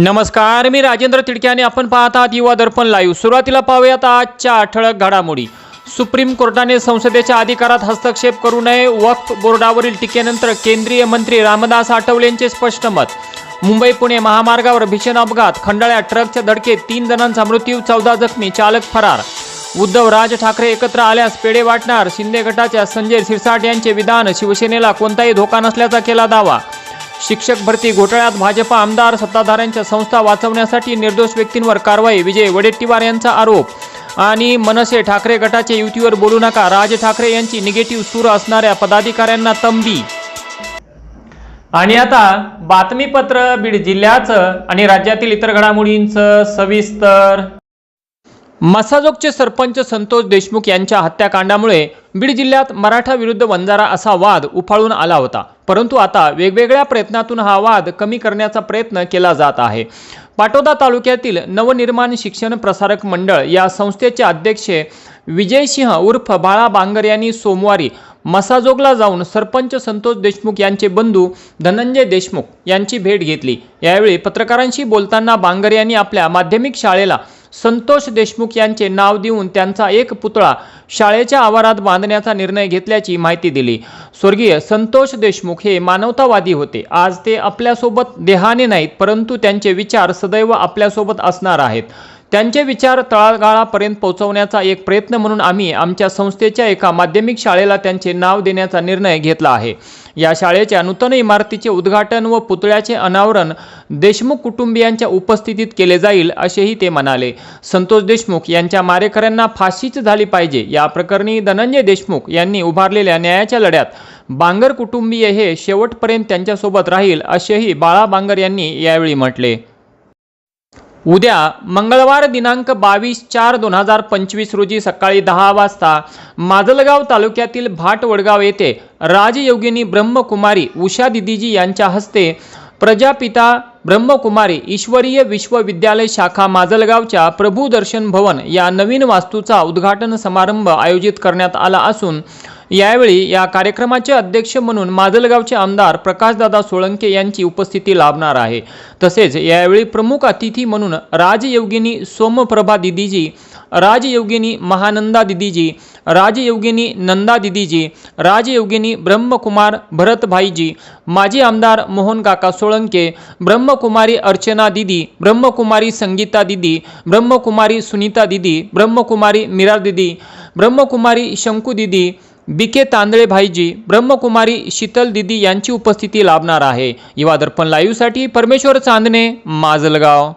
नमस्कार मी राजेंद्र तिडके आणि आपण पाहत आहात युवा दर्पण लाईव्ह सुरुवातीला पाहूयात आजच्या ठळक घडामोडी. सुप्रीम कोर्टाने संसदेच्या अधिकारात हस्तक्षेप करू नये वक्फ बोर्डावरील टीकेनंतर केंद्रीय मंत्री रामदास आठवलेंचे स्पष्ट मत. मुंबई पुणे महामार्गावर भीषण अपघात खंडाळ्यात ट्रकच्या धडकेत तीन जणांचा मृत्यू चौदा जखमी चालक फरार. उद्धव राज ठाकरे एकत्र आल्यास पेढे वाटणार शिंदे गटाच्या संजय सिरसाट यांचे विधान शिवसेनेला कोणताही धोका नसल्याचा केला दावा. शिक्षक भरती घोटाळ्यात भाजपा आमदार सत्ताधाऱ्यांच्या संस्था वाचवण्यासाठी निर्दोष व्यक्तींवर कारवाई विजय वडेट्टीवार यांचा आरोप. आणि मनसे ठाकरे गटाचे युतीवर बोलू नका राज ठाकरे यांची निगेटिव्ह सूर असणाऱ्या पदाधिकाऱ्यांना तंबी. आणि आता बातमीपत्र बीड जिल्ह्याचं आणि राज्यातील इतर घडामोडींचं सविस्तर मसाजोगचे सरपंच संतोष देशमुख यांच्या हत्याकांडामुळे बीड जिल्ह्यात मराठा विरुद्ध वंजारा असा वाद उफाळून आला होता. परंतु आता वेगवेगळ्या प्रयत्नातून हा वाद कमी करण्याचा प्रयत्न केला जात आहे. पाटोदा तालुक्यातील नवनिर्माण शिक्षण प्रसारक मंडळ या संस्थेचे अध्यक्ष विजयसिंह उर्फ बाळा बांगर यांनी सोमवारी मसाजोगला जाऊन सरपंच संतोष देशमुख यांचे बंधू धनंजय देशमुख यांची भेट घेतली. यावेळी पत्रकारांशी बोलताना बांगर यांनी आपल्या माध्यमिक शाळेला संतोष देशमुख यांचे नाव देऊन त्यांचा एक पुतळा शाळेच्या आवारात बांधण्याचा निर्णय घेतल्याची माहिती दिली. स्वर्गीय संतोष देशमुख हे मानवतावादी होते. आज ते आपल्यासोबत देहाने नाहीत परंतु त्यांचे विचार सदैव आपल्यासोबत असणार आहेत. त्यांचे विचार तळागाळापर्यंत पोहोचवण्याचा एक प्रयत्न म्हणून आम्ही आमच्या संस्थेच्या एका माध्यमिक शाळेला त्यांचे नाव देण्याचा निर्णय घेतला आहे. या शाळेच्या नूतन इमारतीचे उद्घाटन व पुतळ्याचे अनावरण देशमुख कुटुंबियांच्या उपस्थितीत केले जाईल असेही ते म्हणाले. संतोष देशमुख यांच्या मारेकऱ्यांना फाशीच झाली पाहिजे. या प्रकरणी धनंजय देशमुख यांनी उभारलेल्या न्यायाच्या लढ्यात बांगर कुटुंबीय हे शेवटपर्यंत त्यांच्यासोबत राहील असेही बाळा बांगर यांनी यावेळी म्हटले. उद्या मंगळवार दिनांक बावीस चार दोन हजार पंचवीस रोजी सकाळी दहा वाजता माजलगाव तालुक्यातील भाटवडगाव येथे राजयोगिनी ब्रह्मकुमारी उषा दिदीजी यांच्या हस्ते प्रजापिता ब्रह्मकुमारी ईश्वरीय विश्वविद्यालय शाखा माजलगावच्या प्रभूदर्शन भवन या नवीन वास्तूचा उद्घाटन समारंभ आयोजित करण्यात आला असून यावेळी या कार्यक्रमाचे अध्यक्ष म्हणून माजलगावचे आमदार प्रकाशदादा सोळंके यांची उपस्थिती लाभणार आहे. तसेच यावेळी प्रमुख अतिथी म्हणून राजयोगिनी सोमप्रभा दिदीजी राजयोगिनी महानंदा दिदीजी राजयोगिनी नंदा दिदीजी राजयोगिनी ब्रह्मकुमार भरतभाईजी माजी आमदार मोहन काका सोळंके ब्रह्मकुमारी अर्चना दिदी ब्रह्मकुमारी संगीता दिदी ब्रह्मकुमारी सुनीता दिदी ब्रह्मकुमारी मीरा दिदी ब्रह्मकुमारी शंकू दिदी बी के तांदळे भाईजी ब्रह्मकुमारी शीतल दिदी यांची उपस्थिती लाभणार आहे. युवा दर्पण लाईव्हसाठी परमेश्वर चांदणे माजलगाव.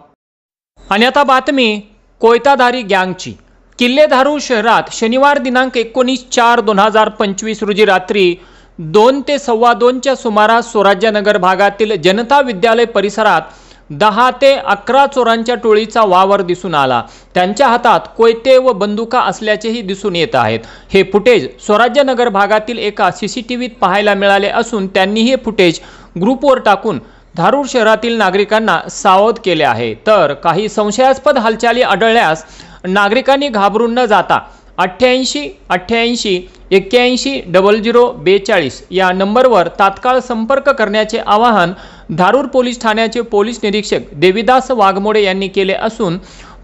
आणि आता बातमी कोयताधारी गँगची. किल्लेधारू शहरात शनिवार दिनांक एकोणीस चार दोन हजार पंचवीस रोजी रात्री दोन ते सव्वा दोनच्या सुमारास स्वराज्यनगर भागातील जनता विद्यालय परिसरात दहा ते अकरा चोरांच्या टोळीचा वावर दिसून आला. त्यांच्या हातात कोयते व बंदुका असल्याचेही दिसून येत आहेत. हे फुटेज स्वराज्यनगर भागातील एका सी सी टी व्हीत पाहायला मिळाले असून त्यांनी हे फुटेज ग्रुपवर टाकून धारूर शहरातील नागरिकांना सावध केले आहे. तर काही संशयास्पद हालचाली आढळल्यास नागरिकांनी घाबरून न जाता अठ्ठ्याऐंशी अठ्ठ्याऐंशी एक्क्याऐंशी डबल झिरो बेचाळीस या नंबरवर तात्काळ संपर्क करण्याचे आवाहन धारूर पोलीस ठाण्याचे पोलीस निरीक्षक देविदास वाघमोडे यांनी केले असून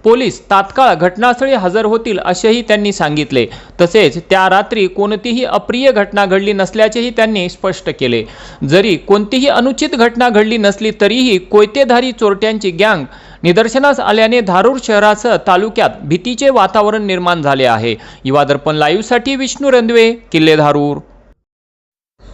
पोलीस तात्काळ घटनास्थळी हजर होतील असेही त्यांनी सांगितले. तसेच त्या रात्री कोणतीही अप्रिय घटना घडली नसल्याचेही त्यांनी स्पष्ट केले. जरी कोणतीही अनुचित घटना घडली नसली तरीही कोयतेधारी चोरट्यांची गँग निदर्शनास आल्याने धारूर शहरासह तालुक्यात भीतीचे वातावरण निर्माण झाले आहे. युवा दर्पण लाईव्हसाठी विष्णू रंधवे किल्ले धारूर.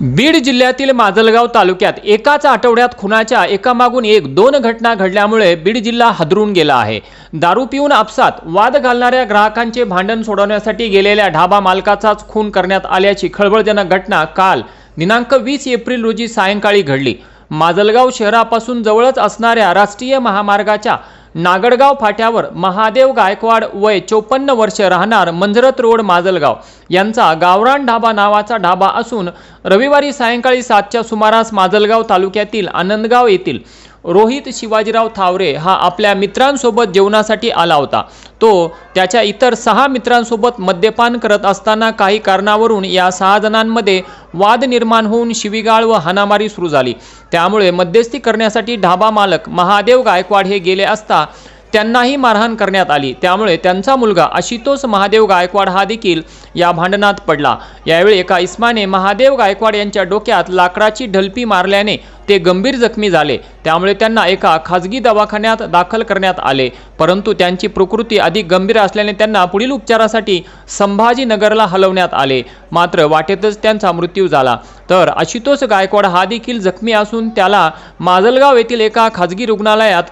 बीड जिल्ह्यातील माजलगाव तालुक्यात एकाच आठवड्यात खुनाच्या एकामागून एक दोन घटना घडल्यामुळे बीड जिल्हा हादरून गेला आहे. दारू पिऊन आपसात वाद घालणाऱ्या ग्राहकांचे भांडण सोडवण्यासाठी गेलेल्या ढाबा मालकाचाच खून करण्यात आल्याची खळबळजनक घटना काल दिनांक वीस एप्रिल रोजी सायंकाळी घडली. माजलगाव शहरापासून जवळच असणाऱ्या राष्ट्रीय महामार्गाच्या नागडगाव फाट्यावर महादेव गायकवाड वय चोपन्न वर्ष राहणार मंजरत रोड माजलगाव. यांचा गावरान ढाबा नावाचा ढाबा असून रविवारी सायंकाळी सातच्या सुमारास माजलगाव तालुक्यातील आनंदगाव येथील रोहित शिवाजीराव थावरे हा आपल्या मित्रांसोबत जेवणासाठी आला होता. तो त्याच्या इतर सहा मित्रांसोबत मद्यपान करत असताना काही कारणावरून या सहा जणांमध्ये वाद निर्माण होऊन शिवीगाळ व हानामारी सुरू झाली. त्यामुळे मध्यस्थी करण्यासाठी ढाबा मालक महादेव गायकवाड हे गेले असता त्यांनाही मारहाण करण्यात आली. त्यामुळे त्यांचा मुलगा आशितोष महादेव गायकवाड हा देखील या भांडणात पडला. यावेळी एका इस्माने महादेव गायकवाड यांच्या डोक्यात लाकडाची ढलपी मारल्याने ते गंभीर जखमी झाले. त्यामुळे त्यांना एका खाजगी दवाखान्यात दाखल करण्यात आले. परंतु त्यांची प्रकृती अधिक गंभीर असल्याने त्यांना पुढील उपचारासाठी संभाजीनगरला हलवण्यात आले. मात्र वाटेतच त्यांचा मृत्यू झाला. तर आशुतोष गायकवाड हा देखील जखमी असून त्याला माजलगाव येथील एका खाजगी रुग्णालयात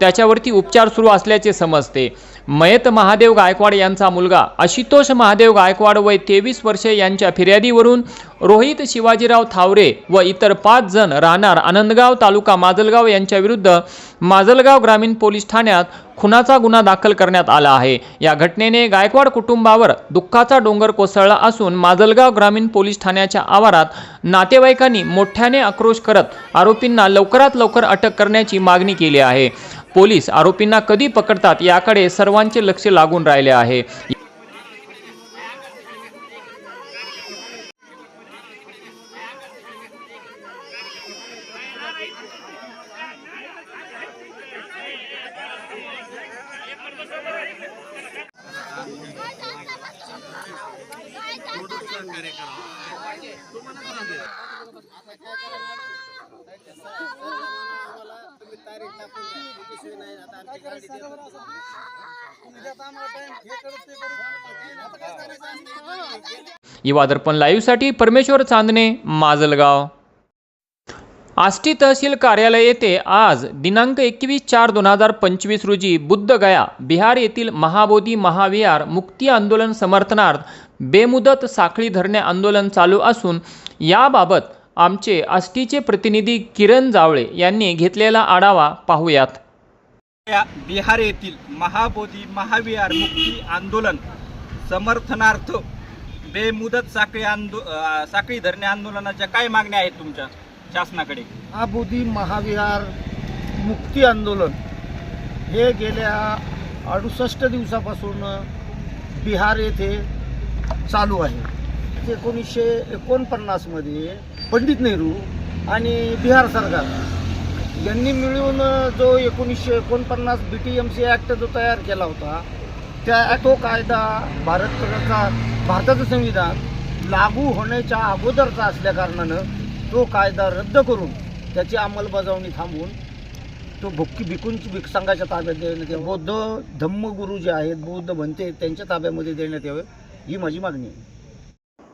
त्याच्यावरती उपचार सुरू असल्याचे समजते. मयत महादेव गायकवाड यांचा मुलगा आशुतोष महादेव गायकवाड वय तेवीस वर्षे यांच्या फिर्यादीवरून रोहित शिवाजीराव थावरे व इतर पाच जण राहणार आनंदगाव तालुका माजलगाव यांच्याविरुद्ध माजलगाव ग्रामीण पोलीस ठाण्यात खुनाचा गुन्हा दाखल करण्यात आला आहे. या घटनेने गायकवाड कुटुंबावर दुःखाचा डोंगर कोसळला असून माजलगाव ग्रामीण पोलीस ठाण्याच्या आवारात नातेवाईकांनी मोठ्याने आक्रोश करत आरोपींना लवकरात लवकर अटक करण्याची मागणी केली आहे. पोलीस आरोपींना कधी पकडतात याकडे सर्वांचे लक्ष लागून राहिले आहे. युवा दर्पण लाईव्हसाठी परमेश्वर चांदणे माजलगाव. आष्टी तहसील कार्यालय येथे आज दिनांक एकवीस चार दोन हजार पंचवीस रोजी बुद्धगया बिहार येथील महाबोधी महाविहार मुक्ती आंदोलन समर्थनार्थ बेमुदत साखळी धरणे आंदोलन चालू असून याबाबत आमचे आष्टीचे प्रतिनिधी किरण जावळे यांनी घेतलेला आढावा पाहूयात. या बिहार येथील महाबोधी महाविहार मुक्ती आंदोलन समर्थनार्थ बेमुदत साखळी आंदो साखळी धरणे आंदोलनाच्या काय मागण्या आहेत तुमच्या शासनाकडे? महाबोधी महाविहार मुक्ती आंदोलन हे गेल्या अडुसष्ट दिवसापासून बिहार येथे चालू आहे. एकोणीसशे एकोणपन्नासमध्ये पंडित नेहरू आणि बिहार सरकार यांनी मिळून जो एकोणीसशे एकोणपन्नास B T M C act जो तयार केला होता त्या तो हो कायदा भारत सरकारचा भारताचं संविधान लागू होण्याच्या अगोदरचा असल्याकारणानं तो कायदा रद्द करून त्याची अंमलबजावणी थांबवून तो भुक्की भिकूनची भिक संघाच्या ताब्यात देण्यात यावं. बौद्ध धम्मगुरू जे आहेत बौद्ध म्हणते त्यांच्या ताब्यामध्ये देण्यात यावे ही माझी मागणी आहे.